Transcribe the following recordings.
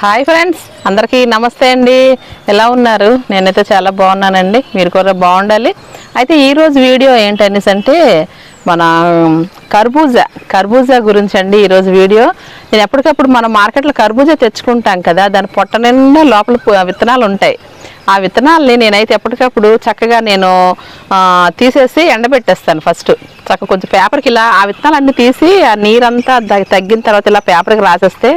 Hi friends అందరికీ నమస్తే అండి. ఎలా ఉన్నారు? నేనైతే చాలా బాగున్నానండి. మీరు కూడా బాగుండాలి. అయితే ఈరోజు వీడియో ఏంటనేసి అంటే మన కర్బూజా కర్బూజా గురించి అండి ఈరోజు వీడియో. నేను ఎప్పటికప్పుడు మనం మార్కెట్లో కర్బూజా తెచ్చుకుంటాం కదా దాని పొట్ట నిండా లోపల విత్తనాలు ఉంటాయి. ఆ విత్తనాలని నేనైతే ఎప్పటికప్పుడు చక్కగా నేను తీసేసి ఎండబెట్టేస్తాను ఫస్ట్. చక్కగా కొంచెం పేపర్కి ఇలా ఆ విత్తనాలన్నీ తీసి ఆ నీరంతా తగ్గిన తర్వాత ఇలా పేపర్కి రాసేస్తే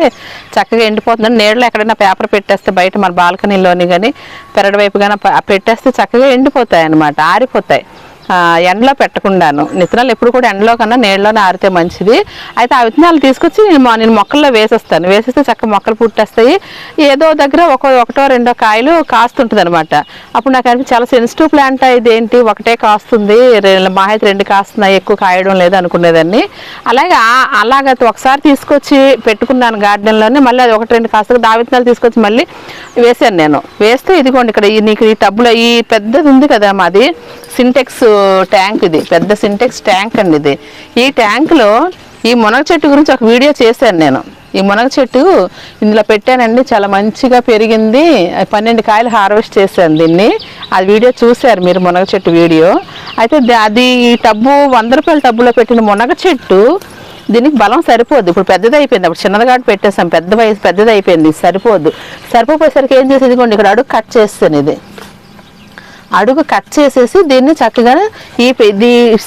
చక్కగా ఎండిపోతుందని నీడలో ఎక్కడైనా పేపర్ పెట్టేస్తే బయట మన బాల్కనీలోని కానీ పెరడు వైపు కానీ పెట్టేస్తే చక్కగా ఎండిపోతాయి అన్నమాట ఆరిపోతాయి. ఎండలో పెట్టకుండాను. విత్తనాలు ఎప్పుడు కూడా ఎండలో కన్నా నీళ్ళలోనే ఆరితే మంచిది. అయితే ఆ విత్తనాలు తీసుకొచ్చి నేను నేను మొక్కల్లో వేసేస్తాను. వేసేస్తే చక్కగా మొక్కలు పుట్టేస్తాయి. ఏదో దగ్గర ఒక ఒకటో రెండో కాయలు కాస్తుంటుంది అనమాట అప్పుడు నాకు అనిపి చాలా సెన్సిటివ్ ప్లాంట్ ఇదేంటి? ఒకటే కాస్తుంది. మా అయితే రెండు కాస్తున్నాయి. ఎక్కువ కాయడం లేదు అనుకునేదాన్ని. అలాగే అలాగ ఒకసారి తీసుకొచ్చి పెట్టుకున్నాను గార్డెన్లోనే. మళ్ళీ అది ఒకటి రెండు కాస్తుంది ఆ విత్తనాలు తీసుకొచ్చి మళ్ళీ వేసాను నేను. వేస్తే ఇదిగోండి ఇక్కడ ఈ నీకు ఈ టబ్బులో ఈ పెద్దది ఉంది కదా మాది. సింటెక్స్ ట్యాంక్ ఇది పెద్ద సింటెక్స్ ట్యాంక్ అండి ఇది. ఈ ట్యాంక్లో ఈ మునగ చెట్టు గురించి ఒక వీడియో చేశాను నేను. ఈ మునగ చెట్టు ఇందులో పెట్టానండి చాలా మంచిగా పెరిగింది. పన్నెండు కాయలు హార్వెస్ట్ చేశాను దీన్ని. ఆ వీడియో చూశారు మీరు మునగ చెట్టు వీడియో. అయితే అది ఈ టబ్బు వంద రూపాయల టబ్బులో పెట్టిన మునగ చెట్టు దీనికి బలం సరిపోదు. ఇప్పుడు పెద్దది అయిపోయింది. అప్పుడు చిన్నది కాబట్టి పెట్టేసాం పెద్ద వయసు పెద్దది అయిపోయింది. సరిపోదు. సరిపోయేసరికి ఏం చేసేది ఇదిగోండి ఇక్కడ అడుగు కట్ చేస్తాను ఇది. అడుగు కట్ చేసేసి దీన్ని చక్కగా ఈ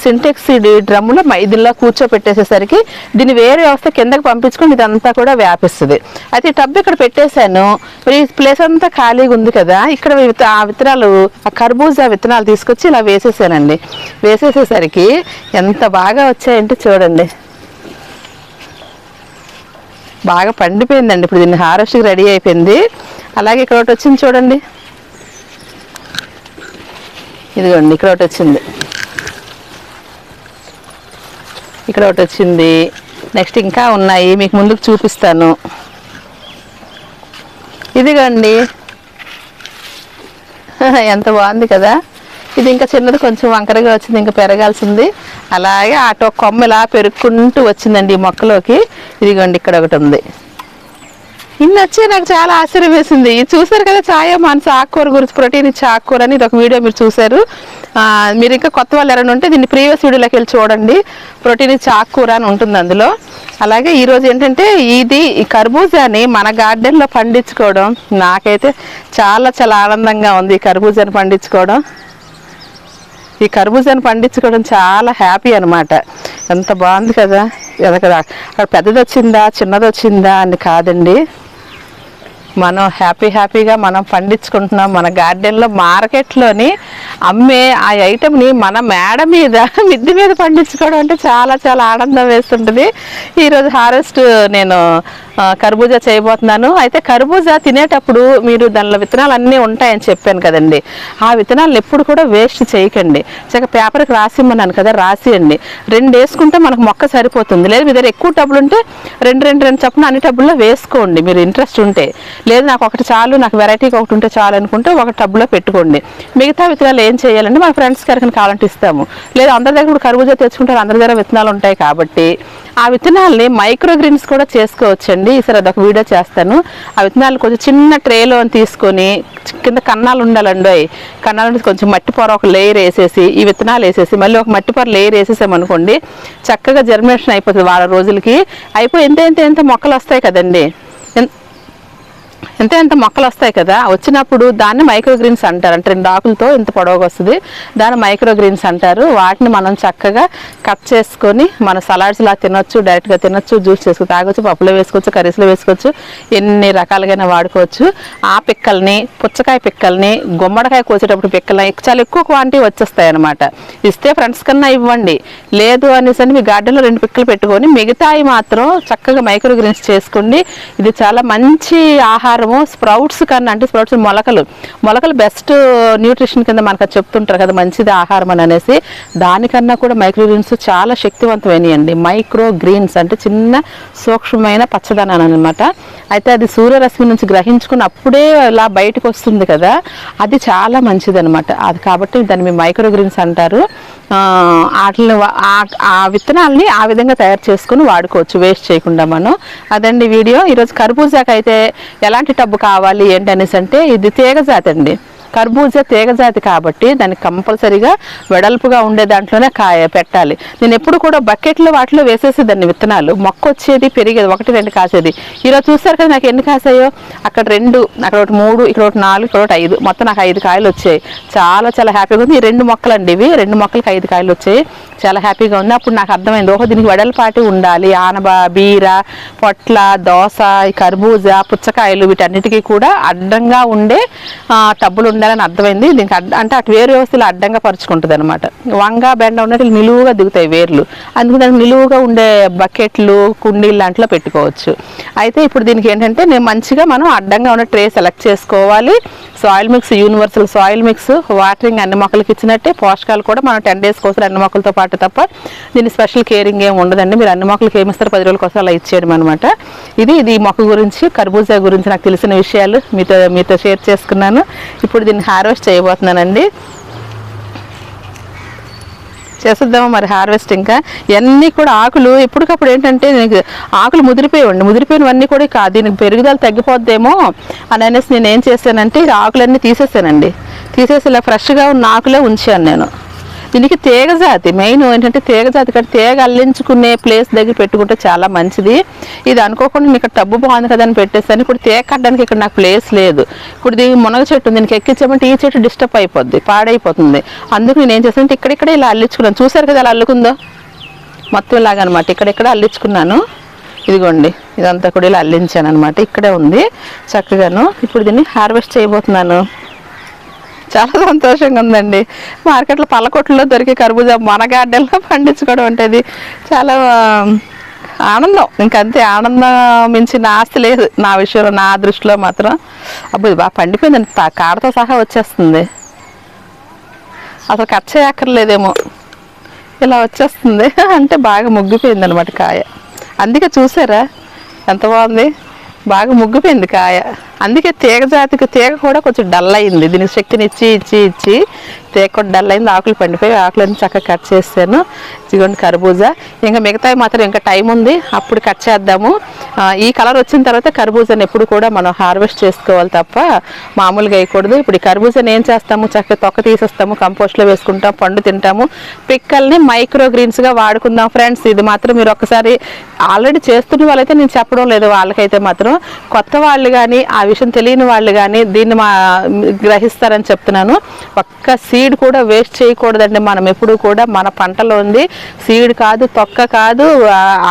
సింటెక్స్ డ్రమ్ములో ఇదిలా కూర్చోపెట్టేసేసరికి దీన్ని వేరే వ్యవస్థ కిందకి పంపించుకొని ఇదంతా కూడా వ్యాపిస్తుంది. అయితే ఈ టబ్ ఇక్కడ పెట్టేశాను. మరి ఈ ప్లేస్ అంతా ఖాళీగా ఉంది కదా ఇక్కడ ఆ విత్తనాలు ఆ కర్బూజా విత్తనాలు తీసుకొచ్చి ఇలా వేసేసానండి. వేసేసేసరికి ఎంత బాగా వచ్చాయంటే చూడండి. బాగా పండిపోయిందండి ఇప్పుడు దీన్ని హార్వెస్ట్కి రెడీ అయిపోయింది. అలాగే ఇక్కడ ఒకటి వచ్చింది చూడండి. ఇదిగోండి ఇక్కడ ఒకటి వచ్చింది. ఇక్కడ ఒకటి వచ్చింది. నెక్స్ట్ ఇంకా ఉన్నాయి మీకు ముందుకు చూపిస్తాను. ఇదిగోండి. ఎంత బాగుంది కదా. ఇది ఇంకా చిన్నది కొంచెం వంకరగా వచ్చింది ఇంకా పెరగాల్సింది. అలాగే ఆటో కొమ్మ ఇలా పెరుక్కుంటూ వచ్చిందండి ఈ మొక్కలోకి. ఇదిగోండి ఇక్కడ ఒకటి ఉంది. నిన్న వచ్చి నాకు చాలా ఆశ్చర్యం వేసింది. ఇది చూసారు కదా ఛాయ మనసు ఆకుకూర గురించి ప్రోటీన్ ఇచ్చే ఆకుకూర అని ఇది ఒక వీడియో మీరు చూసారు మీరు ఇంకా కొత్త వాళ్ళు ఎవరైనా ఉంటే దీన్ని ప్రీవియస్ వీడియోలోకి వెళ్ళి చూడండి. ప్రోటీన్ ఇచ్చే ఆకుకూర అని ఉంటుంది అందులో. అలాగే ఈరోజు ఏంటంటే ఇది ఈ కర్బూజాని మన గార్డెన్లో పండించుకోవడం. నాకైతే చాలా చాలా ఆనందంగా ఉంది ఈ కర్బూజాని పండించుకోవడం. ఈ కర్బూజాని పండించుకోవడం చాలా హ్యాపీ అనమాట ఎంత బాగుంది కదా. అది అక్కడ పెద్దది వచ్చిందా చిన్నది వచ్చిందా అని కాదండి. మనం హ్యాపీ హ్యాపీగా మనం పండించుకుంటున్నాం. మన గార్డెన్లో మార్కెట్లోని అమ్మే ఆ ఐటెంని మన మేడ మీద మిద్ది మీద పండించుకోవడం అంటే చాలా చాలా ఆనందం వేస్తుంటుంది. ఈరోజు హారెస్ట్ నేను కర్బూజా చేయబోతున్నాను. అయితే కర్బూజా తినేటప్పుడు మీరు దానిలో విత్తనాలు అన్నీ ఉంటాయని చెప్పాను కదండి. ఆ విత్తనాలను ఎప్పుడు కూడా వేస్ట్ చేయకండి. చక్కగా పేపర్కి రాసిమ్మన్నాను కదా రాసియండి. రెండు వేసుకుంటే మనకు మొక్క సరిపోతుంది. లేదు మీ దగ్గర ఎక్కువ టబ్బులు ఉంటే రెండు రెండు రెండు చప్పున అన్ని టబ్బుల్లో వేసుకోండి. మీరు ఇంట్రెస్ట్ ఉంటే. లేదు నాకు ఒకటి చాలు నాకు వెరైటీగా ఒకటి ఉంటే చాలు అనుకుంటే ఒక టబ్బులో పెట్టుకోండి. మిగతా విత్తనాలు ఏం చేయాలంటే మా ఫ్రెండ్స్ గారికి కావాలంటే ఇస్తాము. లేదు అందరి దగ్గర ఇప్పుడు కర్బూజా తెచ్చుకుంటారు అందరి దగ్గర విత్తనాలు ఉంటాయి కాబట్టి. ఆ విత్తనాల్ని మైక్రోగ్రీన్స్ కూడా చేసుకోవచ్చండి. ఈసారి అదొక వీడియో చేస్తాను. ఆ విత్తనాలు కొంచెం చిన్న ట్రేలో తీసుకొని కింద కన్నాలు ఉండాలండి అవి. కన్నాలు కొంచెం మట్టి పొర ఒక లేయర్ వేసేసి ఈ విత్తనాలు వేసేసి మళ్ళీ ఒక మట్టి పొర లేయర్ వేసేసామనుకోండి చక్కగా జర్మినేషన్ అయిపోతుంది వారం రోజులకి. అయిపోయి ఎంత ఎంత ఎంత మొక్కలు వస్తాయి కదండి? ఎంత ఎంత మొక్కలు వస్తాయి కదా. వచ్చినప్పుడు దాన్ని మైక్రో గ్రీన్స్ అంటారు. అంటే రెండు ఆకులతో ఇంత పొడవుగా వస్తుంది. దాన్ని మైక్రో గ్రీన్స్ అంటారు. వాటిని మనం చక్కగా కట్ చేసుకొని మన సలాడ్స్ లా తినొచ్చు డైరెక్ట్గా తినొచ్చు జ్యూస్ చేసుకుని తాగొచ్చు పప్పులో వేసుకోవచ్చు కర్రీస్లో వేసుకోవచ్చు ఎన్ని రకాలుగానే వాడుకోవచ్చు. ఆ పిక్కల్ని పుచ్చకాయ పిక్కల్ని గుమ్మడికాయ కోసేటప్పుడు పిక్కల్ని చాలా ఎక్కువ క్వాంటిటీ వచ్చేస్తాయి అనమాట ఇస్తే ఫ్రెండ్స్ కన్నా ఇవ్వండి. లేదు అనేసి మీ గార్డెన్లో రెండు పిక్కలు పెట్టుకొని మిగతాయి మాత్రం చక్కగా మైక్రో గ్రీన్స్ చేసుకోండి ఇది చాలా మంచి ఆహారం ఆహారము స్ప్రౌట్స్ కన్నా అంటే స్ప్రౌట్స్ మొలకలు మొలకలు బెస్ట్ న్యూట్రిషన్ కింద మనకు చెప్తుంటారు కదా మంచిది ఆహారం అని అనేసి. దానికన్నా కూడా మైక్రోగ్రీన్స్ చాలా శక్తివంతమైనవి అండి మైక్రో గ్రీన్స్ అంటే చిన్న సూక్ష్మమైన పచ్చదనాన్ని అనమాట అయితే అది సూర్యరశ్మి నుంచి గ్రహించుకుని అప్పుడే ఇలా బయటకు వస్తుంది కదా అది చాలా మంచిది అనమాట అది కాబట్టి దాన్ని మైక్రో గ్రీన్స్ అంటారు. వాటిని ఆ- విత్తనాలని ఆ విధంగా తయారు చేసుకుని వాడుకోవచ్చు వేస్ట్ చేయకుండా మనం. అదండి వీడియో. ఈరోజు కర్బూజాకైతే ఎలాంటి టబ్బు కావాలి ఏంటి అనేసి అంటే ఇది తీగ జాతి అండి కర్బూజా తీగజాతి కాబట్టి దానికి కంపల్సరీగా వెడల్పుగా ఉండే దాంట్లోనే కాయ పెట్టాలి. నేను ఎప్పుడు కూడా బకెట్లో వాటిలో వేసేసేదాన్ని విత్తనాలు. మొక్క వచ్చేది పెరిగేది ఒకటి రెండు కాసేది. ఈరోజు చూస్తారు కదా నాకు ఎన్ని కాసాయో? అక్కడ రెండు అక్కడ ఒకటి మూడు ఇక్కడ ఒకటి నాలుగు ఇక్కడ ఒకటి ఐదు. మొత్తం నాకు ఐదు కాయలు వచ్చాయి. చాలా చాలా హ్యాపీగా ఉంది. ఈ రెండు మొక్కలు అండి ఇవి. రెండు మొక్కలకి ఐదు కాయలు వచ్చాయి. చాలా హ్యాపీగా ఉంది. అప్పుడు నాకు అర్థమైంది ఓహో దీనికి వెడల్పాటి ఉండాలి. ఆనబ బీర పొట్ల దోస కర్బూజ కర్బూజా పుచ్చకాయలు వీటన్నిటికీ కూడా అడ్డంగా ఉండే టబ్బులు ఉండాలని అర్థమైంది. దీనికి అంటే అటు వేరు వ్యవస్థలు అడ్డంగా పరుచుకుంటుంది అనమాట వంగ బెండ ఉన్నట్టు నిలువుగా దిగుతాయి వేర్లు. అందుకు దానికి నిలువుగా ఉండే బకెట్లు కుండీలు లాంటిలో పెట్టుకోవచ్చు. అయితే ఇప్పుడు దీనికి ఏంటంటే నేను మంచిగా మనం అడ్డంగా ఉన్న ట్రే సెలెక్ట్ చేసుకోవాలి. Soil mix universal soil mix watering అన్ని మొక్కలకి ఇచ్చినట్టే పోషకాలు కూడా మనం టెన్ డేస్ కోసం అన్ని మొక్కలతో పాటు తప్ప దీని స్పెషల్ కేరింగ్ ఏమి ఉండదండి. మీరు అన్ని మొక్కలకి ఏమిస్తారు పది రోజుల కోసం అలా ఇచ్చేయడం అనమాట ఇది ఇది మొక్క గురించి కర్బూజా గురించి నాకు తెలిసిన విషయాలు మీతో మీతో షేర్ చేసుకున్నాను. ఇప్పుడు దీన్ని హార్వెస్ట్ చేయబోతున్నానండి. చేసేద్దామా మరి హార్వెస్ట్ ఇంకా? ఇవన్నీ కూడా ఆకులు ఎప్పటికప్పుడు ఏంటంటే నీకు ఆకులు ముదిరిపోయాయండి ముదిరిపోయినవన్నీ కూడా కాదు దీనికి పెరుగుదల తగ్గిపోద్దేమో అని అనేసి నేను ఏం చేశానంటే ఆకులన్నీ తీసేసానండి. తీసేసి ఇలా ఫ్రెష్గా ఉన్న ఆకులే ఉంచాను నేను. దీనికి తీగ జాతి మెయిన్ ఏంటంటే తీగ జాతి కంటే తీగ అల్లించుకునే ప్లేస్ దగ్గర పెట్టుకుంటే చాలా మంచిది. ఇది అనుకోకుండా ఇక్కడ టబ్బు బాగుంది కదా అని పెట్టేసాను ఇప్పుడు తీగ కట్టడానికి ఇక్కడ నాకు ప్లేస్ లేదు. ఇప్పుడు దీనికి మునగ చెట్టు దీనికి ఎక్కించామంటే ఈ చెట్టు డిస్టర్బ్ అయిపోద్ది పాడైపోతుంది. అందుకు నేను ఏం చేస్తానంటే ఇక్కడిక్కడ ఇలా అల్లించుకున్నాను. చూసారు కదా అలా అల్లుకుందో? మొత్తం ఇలాగనమాట ఇక్కడెక్కడ అల్లించుకున్నాను. ఇదిగోండి ఇదంతా కూడా ఇలా అల్లించాను అనమాట ఇక్కడే ఉంది చక్కగాను. ఇప్పుడు దీన్ని హార్వెస్ట్ చేయబోతున్నాను. చాలా సంతోషంగా ఉందండి. మార్కెట్లో పళ్ళకొట్లో దొరికే కర్బూజా మన గార్డెన్లో పండించుకోవడం అంటే చాలా ఆనందం. ఇంకంతే ఆనందం మించిన ఆస్తి లేదు. నా విషయంలో నా దృష్టిలో మాత్రం అబ్బో ఇది బాగా పండిపోయిందండి. కాడతో సహా వచ్చేస్తుంది. అసలు కట్ చేయక్కర్లేదేమో ఇలా వచ్చేస్తుంది. అంటే బాగా ముగ్గిపోయింది అనమాట కాయ. అందుకే చూసారా? ఎంత బాగుంది. బాగా ముగ్గిపోయింది కాయ. అందుకే తీగ జాతికి తీగ కూడా కొంచెం డల్ అయింది. దీనికి శక్తిని ఇచ్చి ఇచ్చి ఇచ్చి తీగ కూడా డల్ అయింది. ఆకులు పండిపోయి ఆకులన్నీ చక్కగా కట్ చేస్తాను ఇదిగోండి కర్బూజా. ఇంకా మిగతావి మాత్రం ఇంకా టైం ఉంది. అప్పుడు కట్ చేద్దాము. ఈ కలర్ వచ్చిన తర్వాత కర్బూజాని ఎప్పుడు కూడా మనం హార్వెస్ట్ చేసుకోవాలి తప్ప మామూలుగా వేయకూడదు. ఇప్పుడు ఈ కర్బూజాని ఏం చేస్తాము? చక్కగా తొక్క తీసేస్తాము కంపోస్ట్లో వేసుకుంటాం పండు తింటాము. పిక్కల్ని మైక్రో గ్రీన్స్గా వాడుకుందాం ఫ్రెండ్స్ ఇది మాత్రం మీరు ఒకసారి ఆల్రెడీ చేస్తున్న వాళ్ళైతే నేను చెప్పడం లేదు. వాళ్ళకైతే మాత్రం కొత్త వాళ్ళు కానీ అవి విషయం తెలియని వాళ్ళు కానీ దీన్ని మా గ్రహిస్తారని చెప్తున్నాను. ఒక్క సీడ్ కూడా వేస్ట్ చేయకూడదండి మనం. ఎప్పుడు కూడా మన పంటలో ఉంది. సీడ్ కాదు తొక్క కాదు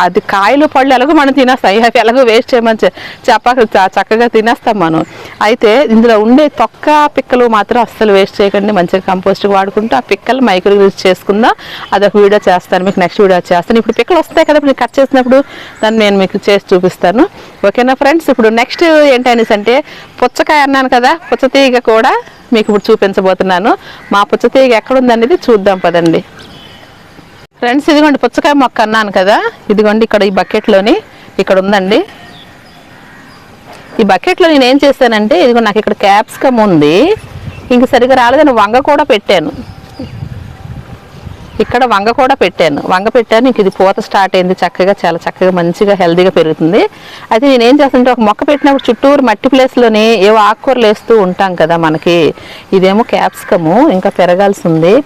అది కాయలు పళ్ళు ఎలాగో మనం తినేస్తాం. అవి ఎలాగో వేస్ట్ చేయమని చెప్పక చక్కగా తినేస్తాం మనం. అయితే ఇందులో ఉండే తొక్క పిక్కలు మాత్రం అస్సలు వేస్ట్ చేయకండి. మంచిగా కంపోస్ట్ వాడుకుంటూ ఆ పిక్కలు మైక్రో యూజ్ చేసుకుందాం. అదొక వీడియో చేస్తాను. మీకు నెక్స్ట్ వీడియో చేస్తాను. ఇప్పుడు పిక్కలు వస్తాయి కదా ఇప్పుడు కట్ చేసినప్పుడు దాన్ని నేను మీకు చేసి చూపిస్తాను. ఓకేనా ఫ్రెండ్స్? ఇప్పుడు నెక్స్ట్ ఏంటనేసి ఏంటంటే పుచ్చకాయ అన్నాను కదా పుచ్చతీగ కూడా మీకు ఇప్పుడు చూపించబోతున్నాను. మా పుచ్చతీగ ఎక్కడుందనేది చూద్దాం పదండి. ఫ్రెండ్స్ ఇదిగోండి పుచ్చకాయ మొక్క అన్నాను కదా ఇదిగోండి ఇక్కడ ఈ బకెట్లోని ఇక్కడ ఉందండి. ఈ బకెట్లో నేను ఏం చేశానంటే ఇదిగో నాకు ఇక్కడ క్యాప్సికమ్ ఉంది. ఇంక సరిగా రాలేదని వంగ కూడా పెట్టాను. ఇక్కడ వంగ కూడా పెట్టాను. వంగ పెట్టాను. ఇంక ఇది పూత స్టార్ట్ అయింది. చక్కగా చాలా చక్కగా మంచిగా హెల్తీగా పెరుగుతుంది. అయితే నేను ఏం చేస్తానంటే ఒక మొక్క పెట్టినప్పుడు చుట్టూరు మట్టి ప్లేస్లోనే ఏవో ఆకుకూరలు వేస్తూ ఉంటాం కదా మనకి. ఇదేమో క్యాప్సికము. ఇంకా పెరగాల్సి ఉంది.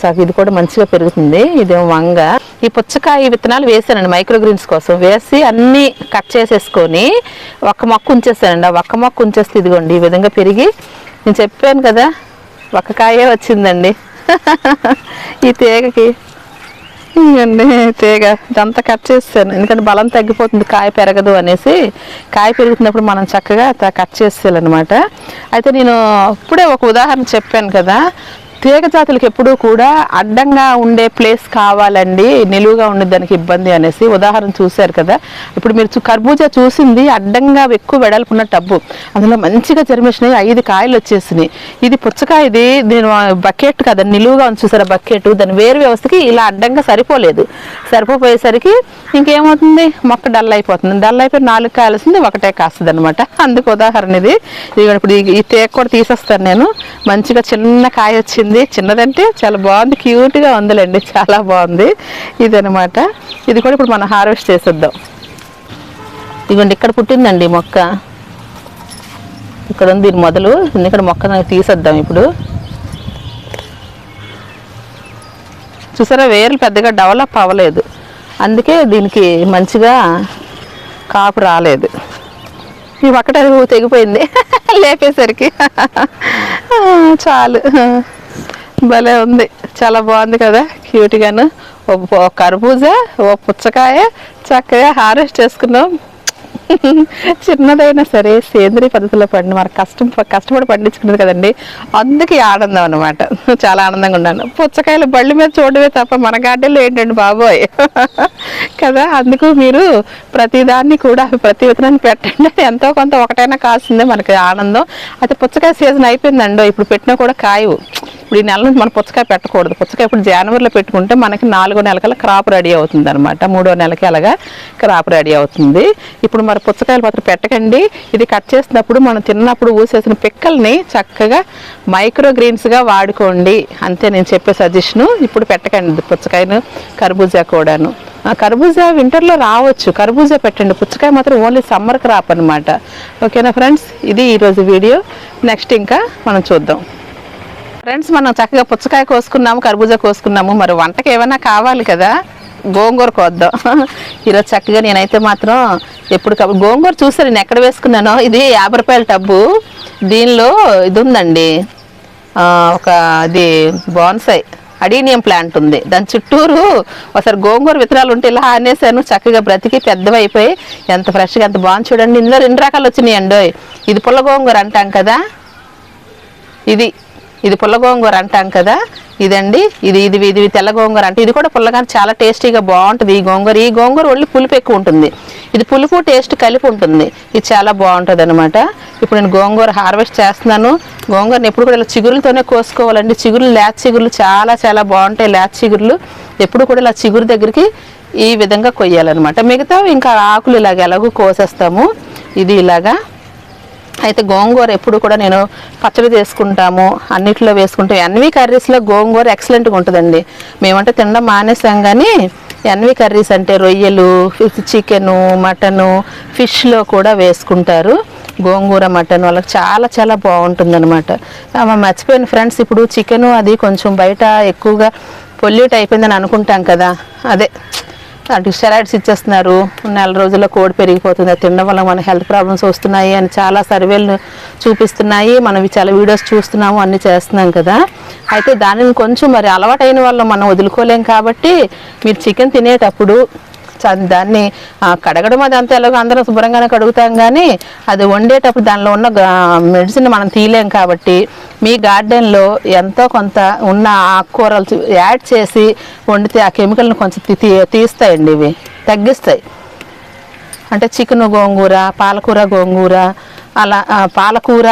చక్క ఇది కూడా మంచిగా పెరుగుతుంది. ఇదేమో వంగ. ఈ పుచ్చకాయ విత్తనాలు వేసానండి మైక్రో గ్రీన్స్ కోసం. వేసి అన్నీ కట్ చేసేసుకొని ఒక్క మొక్క ఉంచేసానండి. ఆ ఒక్క మొక్క ఉంచేస్తే ఇదిగోండి ఈ విధంగా పెరిగి నేను చెప్పాను కదా ఒక్క కాయే వచ్చిందండి. ఈ తీగకి. ఇవ్వండి తీగ. ఇదంతా కట్ చేస్తాను ఎందుకంటే బలం తగ్గిపోతుంది కాయ పెరగదు అనేసి. కాయ పెరుగుతున్నప్పుడు మనం చక్కగా త- కట్ చేసేయాలన్నమాట. అయితే నేను ఇప్పుడే ఒక ఉదాహరణ చెప్పాను కదా. తీగ జాతులకు ఎప్పుడూ కూడా అడ్డంగా ఉండే ప్లేస్ కావాలండి. నిలువుగా ఉండే దానికి ఇబ్బంది అనేసి ఉదాహరణ చూశారు కదా. ఇప్పుడు మీరు కర్బూజా చూసింది అడ్డంగా ఎక్కువ వెడల్పున్న టబ్బు. అందులో మంచిగా జర్మేషన్ అయ్యి ఐదు కాయలు వచ్చేసినాయి. ఇది పుచ్చకాయ ఇది నేను బకెట్ కదా నిలువుగా ఉంది చూసారా బకెట్ దాని వేరు వ్యవస్థకి ఇలా అడ్డంగా సరిపోలేదు. సరిపోయేసరికి ఇంకేమవుతుంది? మొక్క డల్ అయిపోతుంది. డల్ అయిపోయి నాలుగు కాయాల్సింది ఒకటే కాస్తుంది అనమాట అందుకు ఉదాహరణ ఇది. ఇప్పుడు ఈ- ఈ తేక కూడా తీసేస్తాను నేను. మంచిగా చిన్న కాయ వచ్చింది. చిన్నదంటే చాలా బాగుంది. క్యూట్గా ఉందిలేండి. చాలా బాగుంది. ఇదనమాట ఇది కూడా ఇప్పుడు మనం హార్వెస్ట్ చేసేద్దాం. ఇదిగోండి ఇక్కడ పుట్టిందండి మొక్క. ఇక్కడ ఉంది దీని మొదలు. ఇక్కడ మొక్క తీసేద్దాం ఇప్పుడు. చూసారా వేర్లు పెద్దగా డెవలప్ అవ్వలేదు. అందుకే దీనికి మంచిగా కాపు రాలేదు. ఈ ఒక్కటే తెగిపోయింది. లేపేసరికి. చాలు. భలే ఉంది. చాలా బాగుంది కదా. క్యూట్గాను ఓ కర్బూజా ఓ పుచ్చకాయ చక్కగా హార్వెస్ట్ చేసుకున్నాం. చిన్నదైనా సరే సేంద్రియ పద్ధతిలో పండి మన కష్టం కష్టపడి పండించుకున్నది కదండి. అందుకే ఆనందం అనమాట చాలా ఆనందంగా ఉన్నాను. పుచ్చకాయలు బళ్ళు మీద చూడమే తప్ప మన గార్డెన్లో ఏంటండి బాబోయ్? కదా అందుకు మీరు ప్రతిదాన్ని కూడా ప్రతి విత్తనాన్ని పెట్టండి. ఎంతో కొంత ఒకటైనా కాసిందే మనకి ఆనందం. అయితే పుచ్చకాయ సీజన్ అయిపోయిందండో ఇప్పుడు పెట్టినా కూడా కాయవు. ఇప్పుడు ఈ నెల నుంచి మనం పుచ్చకాయ పెట్టకూడదు. పుచ్చకాయ ఇప్పుడు జనవరిలో పెట్టుకుంటే మనకి నాలుగో నెలకల్లా క్రాప్ రెడీ అవుతుంది అనమాట మూడో నెలకి అలాగా క్రాప్ రెడీ అవుతుంది. ఇప్పుడు మరి పుచ్చకాయలు మాత్రం పెట్టకండి. ఇది కట్ చేసినప్పుడు మనం తిన్నప్పుడు ఊసేసిన పిక్కల్ని చక్కగా మైక్రో గ్రీన్స్గా వాడుకోండి. అంతే నేను చెప్పే సజెషను. ఇప్పుడు పెట్టకండి పుచ్చకాయను కర్బూజా కూడాను. ఆ కర్బూజా వింటర్లో రావచ్చు. కర్బూజా పెట్టండి. పుచ్చకాయ మాత్రం ఓన్లీ సమ్మర్ క్రాప్ అనమాట ఓకేనా ఫ్రెండ్స్? ఇది ఈరోజు వీడియో. నెక్స్ట్ ఇంకా మనం చూద్దాం. ఫ్రెండ్స్ మనం చక్కగా పుచ్చకాయ కోసుకున్నాము కర్బూజా కోసుకున్నాము. మరి వంటకి ఏమైనా కావాలి కదా? గోంగూర కోద్దాం. ఈరోజు చక్కగా నేనైతే మాత్రం ఎప్పుడు గోంగూర చూసారు? నేను ఎక్కడ వేసుకున్నానో? ఇది యాభై రూపాయల టబ్బు. దీనిలో ఇది ఉందండి. ఒక అది బాన్సాయ్ అడీనియం ప్లాంట్ ఉంది. దాని చుట్టూరు ఒకసారి గోంగూర విత్తనాలు ఉంటే ఇలా అనేసాను. చక్కగా బ్రతికి పెద్దవైపోయి ఎంత ఫ్రెష్గా ఎంత బాగుంది చూడండి. ఇందులో రెండు రకాలు వచ్చినాయి అండి ఇది పుల్ల గోంగూర అంటాం కదా? ఇది ఇది పుల్ల గోంగూర అంటాం కదా? ఇదండి. ఇది ఇది ఇది తెల్ల గోంగూర అంటే ఇది కూడా పుల్లగా చాలా టేస్టీగా బాగుంటుంది ఈ గోంగూర. ఈ గోంగూర ఒళ్ళు పులుపు ఎక్కువ ఉంటుంది. ఇది పులుపు టేస్ట్ కలిపి ఉంటుంది. ఇది చాలా బాగుంటుంది అనమాట ఇప్పుడు నేను గోంగూర హార్వెస్ట్ చేస్తున్నాను. గోంగూరని ఎప్పుడు కూడా ఇలా చిగురులతోనే కోసుకోవాలండి. చిగురులు లేత చిగురులు చాలా చాలా బాగుంటాయి లేత చిగురులు. ఎప్పుడు కూడా ఇలా చిగురు దగ్గరికి ఈ విధంగా కొయ్యాలన్నమాట. మిగతా ఇంకా ఆకులు ఇలాగ ఎలాగో కోసేస్తాము. ఇది ఇలాగా అయితే గోంగూర ఎప్పుడు కూడా నేను పచ్చడి చేసుకుంటాము అన్నిట్లో వేసుకుంటాం. ఎన్వి కర్రీస్లో గోంగూర ఎక్సలెంట్గా ఉంటుందండి. మేమంటే తినడం మానేసాం కానీ ఎన్వి కర్రీస్ అంటే రొయ్యలు చికెను మటను ఫిష్లో కూడా వేసుకుంటారు. గోంగూర మటన్ వాళ్ళకి చాలా చాలా బాగుంటుందన్నమాట. మర్చిపోయిన ఫ్రెండ్స్ ఇప్పుడు చికెను అది కొంచెం బయట ఎక్కువగా పొల్యూట్ అయిపోయిందని అనుకుంటాం కదా. అదే అంటే స్టెరాయిడ్స్ ఇచ్చేస్తున్నారు. నెల రోజుల్లో కోడి పెరిగిపోతుంది. అది తినడం వల్ల మన హెల్త్ ప్రాబ్లమ్స్ వస్తున్నాయి అని చాలా సర్వేలు చూపిస్తున్నాయి. మనం చాలా వీడియోస్ చూస్తున్నాము అన్నీ చేస్తున్నాం కదా. అయితే దానిని కొంచెం మరి అలవాటైన వాళ్ళు మనం వదులుకోలేం కాబట్టి మీరు చికెన్ తినేటప్పుడు దాన్ని ఆ, కడగడం అది అంతా ఎలాగో అందరం శుభ్రంగానే కడుగుతాం కానీ అది వండేటప్పుడు దానిలో ఉన్న మెడిసిన్ మనం తీయలేం కాబట్టి మీ గార్డెన్లో ఎంతో కొంత ఉన్న ఆకుకూరలు యాడ్ చేసి వండితే ఆ కెమికల్ని కొంచెం తీ- తీస్తాయండి ఇవి. తగ్గిస్తాయి. అంటే చికెన్ గోంగూర పాలకూర గోంగూర అలా పాలకూర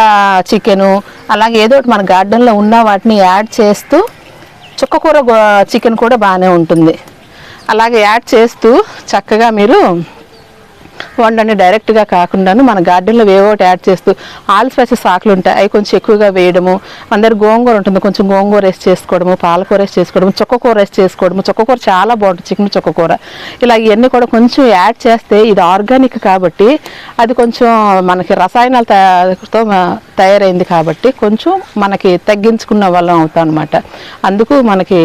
చికెను అలాగే ఏదో ఒకటి మన గార్డెన్లో ఉన్న వాటిని యాడ్ చేస్తూ చుక్కకూర చికెన్ కూడా బాగానే ఉంటుంది. అలాగే యాడ్ చేస్తూ చక్కగా మీరు వండండి డైరెక్ట్గా కాకుండాను మన గార్డెన్లో వేవోటి ఒకటి యాడ్ చేస్తూ ఆల్ స్పైసెస్ ఆకులు ఉంటాయి. అవి కొంచెం ఎక్కువగా వేయడము అందరు గోంగూర ఉంటుంది. కొంచెం గోంగూర వేసి చేసుకోవడము పాలకూర వేసి చేసుకోవడము చొక్కకూర వేసి చేసుకోవడము. చొక్కకూర చాలా బాగుంటుంది చికెన్ చొక్కకూర. ఇలా ఇవన్నీ కూడా కొంచెం యాడ్ చేస్తే ఇది ఆర్గానిక్ కాబట్టి అది కొంచెం మనకి రసాయనాలు తయారుతో తయారైంది కాబట్టి కొంచెం మనకి తగ్గించుకున్న వాళ్ళం అవుతాం అనమాట అందుకు మనకి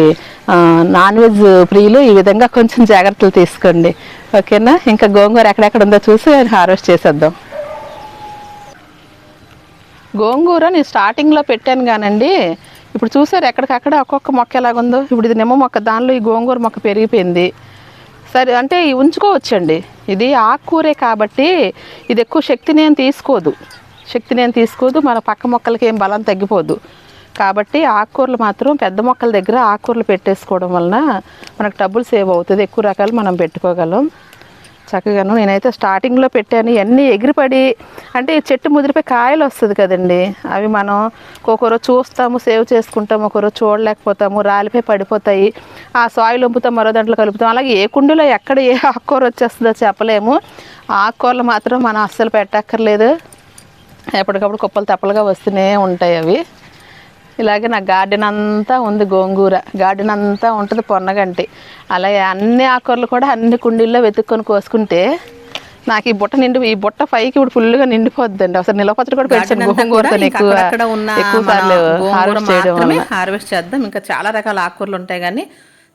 నాన్ వెజ్ ప్రియులు ఈ విధంగా కొంచెం జాగ్రత్తలు తీసుకోండి. ఓకేనా? ఇంకా గోంగూర ఎక్కడెక్కడ ఉందో చూసి హార్వెస్ట్ చేసేద్దాం. గోంగూర నేను స్టార్టింగ్లో పెట్టాను కానండి. ఇప్పుడు చూసారు ఎక్కడికక్కడ ఒక్కొక్క మొక్క ఎలాగుందో. ఇప్పుడు ఇది నిమ్మ మొక్క దానిలో ఈ గోంగూర మొక్క పెరిగిపోయింది. సరే అంటే ఉంచుకోవచ్చండి. ఇది ఆకుకూరే కాబట్టి ఇది ఎక్కువ శక్తిని ఏం తీసుకోదు. శక్తిని ఏం తీసుకోదు. మన పక్క మొక్కలకి ఏం బలం తగ్గిపోదు. కాబట్టి ఆకుకూరలు మాత్రం పెద్ద మొక్కల దగ్గర ఆకుకూరలు పెట్టేసుకోవడం వలన మనకు డబ్బులు సేవ్ అవుతుంది. ఎక్కువ రకాలు మనం పెట్టుకోగలం. చక్కగాను నేనైతే స్టార్టింగ్లో పెట్టాను. ఇవన్నీ ఎగిరిపడి అంటే చెట్టు ముదిరిపోయి కాయలు వస్తుంది కదండి. అవి మనం ఒక్కొక్కరు చూస్తాము సేవ్ చేసుకుంటాము ఒకరోజు చూడలేకపోతాము రాలిపోయి పడిపోతాయి. ఆ సాయిల్ వంపుతాం మరో దాంట్లో కలుపుతాం. అలాగే ఏ కుండీలో ఎక్కడ ఏ ఆకుకూర వచ్చేస్తుందో చెప్పలేము. ఆకుకూరలు మాత్రం మనం అస్సలు పెట్టక్కర్లేదు. ఎప్పటికప్పుడు కుప్పలు తప్పలుగా వస్తూనే ఉంటాయి అవి. ఇలాగే నా గార్డెన్ అంతా ఉంది గోంగూర. గార్డెన్ అంతా ఉంటుంది పొన్నగంటి. అలాగే అన్ని ఆకుకూరలు కూడా అన్ని కుండీల్లో వెతుక్కొని కోసుకుంటే నాకు ఈ బుట్ట నిండి ఈ బుట్ట పైకి ఇప్పుడు ఫుల్గా నిండిపోద్దండి. అసలు నిలపచ్చడి కూడా పెంచాను గోంగూరతో ఎక్కువ ఎక్కువ సార్లు హార్వెస్ట్ చేయడం హార్వెస్ట్ చేద్దాం. ఇంకా చాలా రకాల ఆకుకూరలు ఉంటాయి కానీ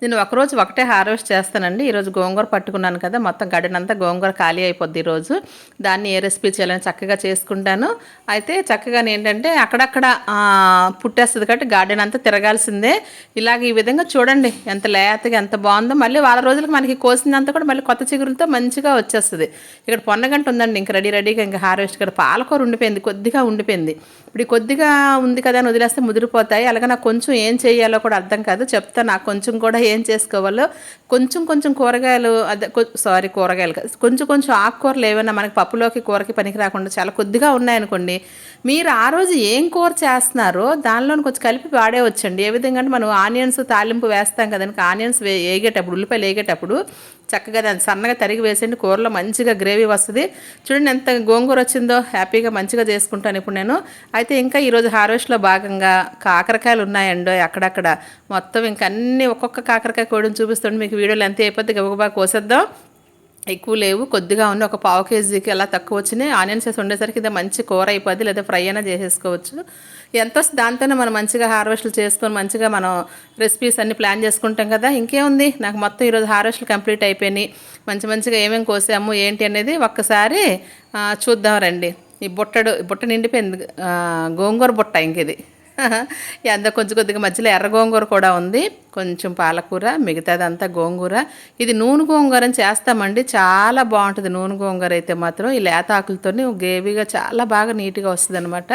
నేను ఒకరోజు ఒకటే హార్వెస్ట్ చేస్తానండి. ఈరోజు గోంగూర పట్టుకున్నాను కదా మొత్తం గడినంతా గోంగూర ఖాళీ అయిపోద్ది ఈరోజు దాన్ని ఏ రెసిపీ చేయాలని చక్కగా చేసుకుంటాను. అయితే చక్కగా ఏంటంటే అక్కడక్కడ పుట్టేస్తుంది కాబట్టి గార్డెన్ అంతా తిరగాల్సిందే. ఇలాగ ఈ విధంగా చూడండి ఎంత లేతగా ఎంత బాగుందో. మళ్ళీ వాళ్ళ రోజులకు మనకి కోసిందంతా కూడా మళ్ళీ కొత్త చిగురులతో మంచిగా వచ్చేస్తుంది. ఇక్కడ పొన్నగంట ఉందండి ఇంకా రెడీ రెడీగా ఇంకా హార్వెస్ట్. ఇక్కడ పాలకూర ఉండిపోయింది కొద్దిగా ఉండిపోయింది. ఇప్పుడు కొద్దిగా ఉంది కదా అని వదిలేస్తే ముదిరిపోతాయి. అలాగే నాకు కొంచెం ఏం చేయాలో కూడా అర్థం కాదు. చెప్తా నాకు కొంచెం కూడా ఏం చేసుకోవాలో కొంచెం కొంచెం కూరగాయలు అదే సారీ కూరగాయలు కొంచెం కొంచెం ఆకుకూరలు ఏమైనా మనకి పప్పులోకి కూరకి పనికి రాకుండా చాలా కొద్దిగా ఉన్నాయనుకోండి మీరు ఆ రోజు ఏం కూర చేస్తున్నారో దానిలో కొంచెం కలిపి వాడేవచ్చండి ఏ విధంగా అంటే మనం ఆనియన్స్ తాలింపు వేస్తాం కదండి ఆనియన్స్ వే వేగేటప్పుడు ఉల్లిపాయలు వేగేటప్పుడు చక్కగా దాన్ని సన్నగా తరిగి వేసేయండి కూరలో మంచిగా గ్రేవీ వస్తుంది. చూడండి ఎంత గోంగూర వచ్చిందో హ్యాపీగా మంచిగా చేసుకుంటాను ఇప్పుడు నేను. అయితే ఇంకా ఈరోజు హార్వెస్ట్లో భాగంగా కాకరకాయలు ఉన్నాయండో అక్కడక్కడ. మొత్తం ఇంకా అన్నీ ఒక్కొక్క కాకరకాయ కోడిని చూపిస్తుండే మీకు వీడియోలు ఎంత అయిపోద్ది గబగబా కోసేద్దాం. ఎక్కువ లేవు. కొద్దిగా ఉన్న ఒక పావు కేజీకి అలా తక్కువ వచ్చినాయి. ఆనియన్స్ వేసి ఉండేసరికి ఇది మంచి కూర అయిపోద్ది లేదా ఫ్రై అయినా చేసేసుకోవచ్చు. ఎంత దాంతోనే మనం మంచిగా హార్వెస్ట్లు చేసుకొని మంచిగా మనం రెసిపీస్ అన్ని ప్లాన్ చేసుకుంటాం కదా. ఇంకేముంది? నాకు మొత్తం ఈరోజు హార్వెస్ట్లు కంప్లీట్ అయిపోయినాయి. మంచి మంచిగా ఏమేమి కోసాము ఏంటి అనేది ఒక్కసారి చూద్దాం రండి. ఈ బుట్టడు ఈ బుట్ట నిండిపోయింది. గోంగూర బుట్ట ఇంక ఇది. ఎంత కొంచెం కొద్దిగా మధ్యలో ఎర్ర గోంగూర కూడా ఉంది. కొంచెం పాలకూర మిగతాదంతా గోంగూర. ఇది నూనె గోంగూర అని చేస్తామండి. చాలా బాగుంటుంది నూనె గోంగూర అయితే మాత్రం. ఈ లేత ఆకులతోని గ్రేవీగా చాలా బాగా నీట్గా వస్తుంది అనమాట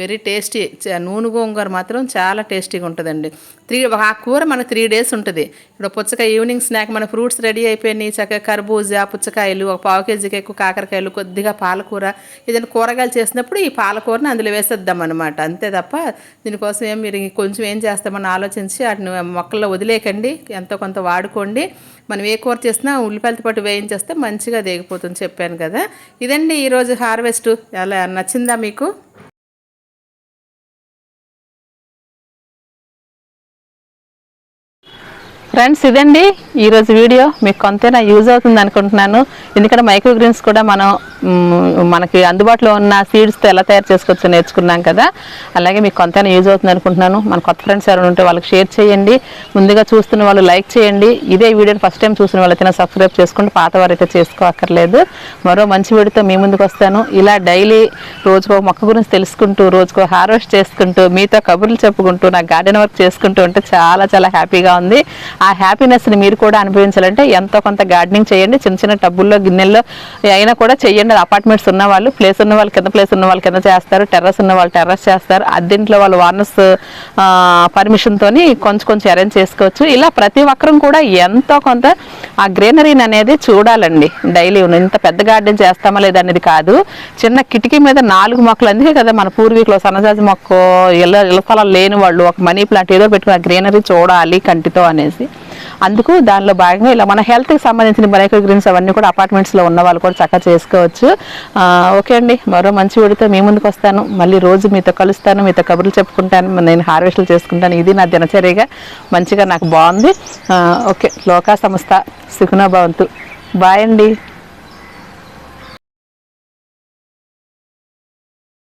వెరీ టేస్టీ. నూనె గోంగూర మాత్రం చాలా టేస్టీగా ఉంటుందండి. త్రీ ఆ కూర మనకు త్రీ డేస్ ఉంటుంది. ఇప్పుడు పుచ్చకాయ ఈవినింగ్ స్నాక్ మన ఫ్రూట్స్ రెడీ అయిపోయినాయి. చక్కగా కర్బూజా పుచ్చకాయలు ఒక పావు కేజీకి ఎక్కువ కాకరకాయలు కొద్దిగా పాలకూర. ఏదైనా కూరగాయలు చేసినప్పుడు ఈ పాలకూరని అందులో వేసేద్దాం అనమాట అంతే తప్ప దీనికోసం ఏం మీరు కొంచెం ఏం చేస్తామని ఆలోచించి వాటిని మొక్కల్లో వదిలేకండి ఎంతో కొంత వాడుకోండి. మనం ఏ కూర చేసినా ఉల్లిపాయలతో పాటు వేయించేస్తే మంచిగా దేగిపోతుంది చెప్పాను కదా. ఇదండి ఈరోజు హార్వెస్ట్. అలా నచ్చిందా మీకు? ఫ్రెండ్స్ ఇదండి ఈరోజు వీడియో. మీకు కొంతైనా యూజ్ అవుతుంది అనుకుంటున్నాను. ఎందుకంటే మైక్రో గ్రీన్స్ కూడా మనం మనకి అందుబాటులో ఉన్న సీడ్స్తో ఎలా తయారు చేసుకోవచ్చో నేర్చుకున్నాం కదా. అలాగే మీకు కొంతైనా యూజ్ అవుతుంది అనుకుంటున్నాను. మన కొత్త ఫ్రెండ్స్ ఎవరైనా ఉంటే వాళ్ళకి షేర్ చేయండి. ముందుగా చూస్తున్న వాళ్ళు లైక్ చేయండి. ఇదే వీడియోని ఫస్ట్ టైం చూసిన వాళ్ళైతే సబ్స్క్రైబ్ చేసుకుంటే పాత వారైతే చేసుకోక్కర్లేదు మరో మంచి వీడియోతో మీ ముందుకు వస్తాను. ఇలా డైలీ రోజుకో మొక్క గురించి తెలుసుకుంటూ రోజుకో హార్వెస్ట్ చేసుకుంటూ మీతో కబుర్లు చెప్పుకుంటూ నా గార్డెన్ వర్క్ చేసుకుంటూ ఉంటే చాలా చాలా హ్యాపీగా ఉంది. ఆ హ్యాపీనెస్ని మీరు కూడా అనుభవించాలంటే ఎంతో కొంత గార్డెనింగ్ చేయండి. చిన్న చిన్న టబ్బుల్లో గిన్నెల్లో అయినా కూడా చేయండి. అపార్ట్మెంట్స్ ఉన్న వాళ్ళు ప్లేస్ ఉన్న వాళ్ళు కింద ప్లేస్ ఉన్న వాళ్ళు కింద చేస్తారు. టెర్రస్ ఉన్న వాళ్ళు టెర్రస్ చేస్తారు. అద్దెంట్లో వాళ్ళు వార్నర్స్ పర్మిషన్తో కొంచెం కొంచెం అరేంజ్ చేసుకోవచ్చు. ఇలా ప్రతి ఒక్కరం కూడా ఎంతో కొంత ఆ గ్రీనరీని అనేది చూడాలండి. డైలీ ఇంత పెద్ద గార్డెన్ చేస్తామా లేదా అనేది కాదు. చిన్న కిటికీ మీద నాలుగు మొక్కలు అందుకే కదా మన పూర్వీకులు సన్నజాజి మొక్క ఇళ్ళ ఇళ్ళ ఫలాలు లేని వాళ్ళు ఒక మనీ ప్లాంట్ ఏదో పెట్టుకుని ఆ గ్రీనరీ చూడాలి కంటితో అనేసి. అందుకు దానిలో భాగంగా ఇలా మన హెల్త్కి సంబంధించిన మైక్రో గ్రీన్స్ అవన్నీ కూడా అపార్ట్మెంట్స్లో ఉన్న వాళ్ళు కూడా చక్కగా చేసుకోవచ్చు. ఓకే అండి. మరో మంచి వీడితో మీ ముందుకు వస్తాను. మళ్ళీ రోజు మీతో కలుస్తాను. మీతో కబుర్లు చెప్పుకుంటాను. నేను హార్వెస్ట్లు చేసుకుంటాను. ఇది నా దినచర్యగా మంచిగా నాకు బాగుంది. ఓకే. లోకా సంస్థ సుఖనా భవంతు. బాయ్ అండి.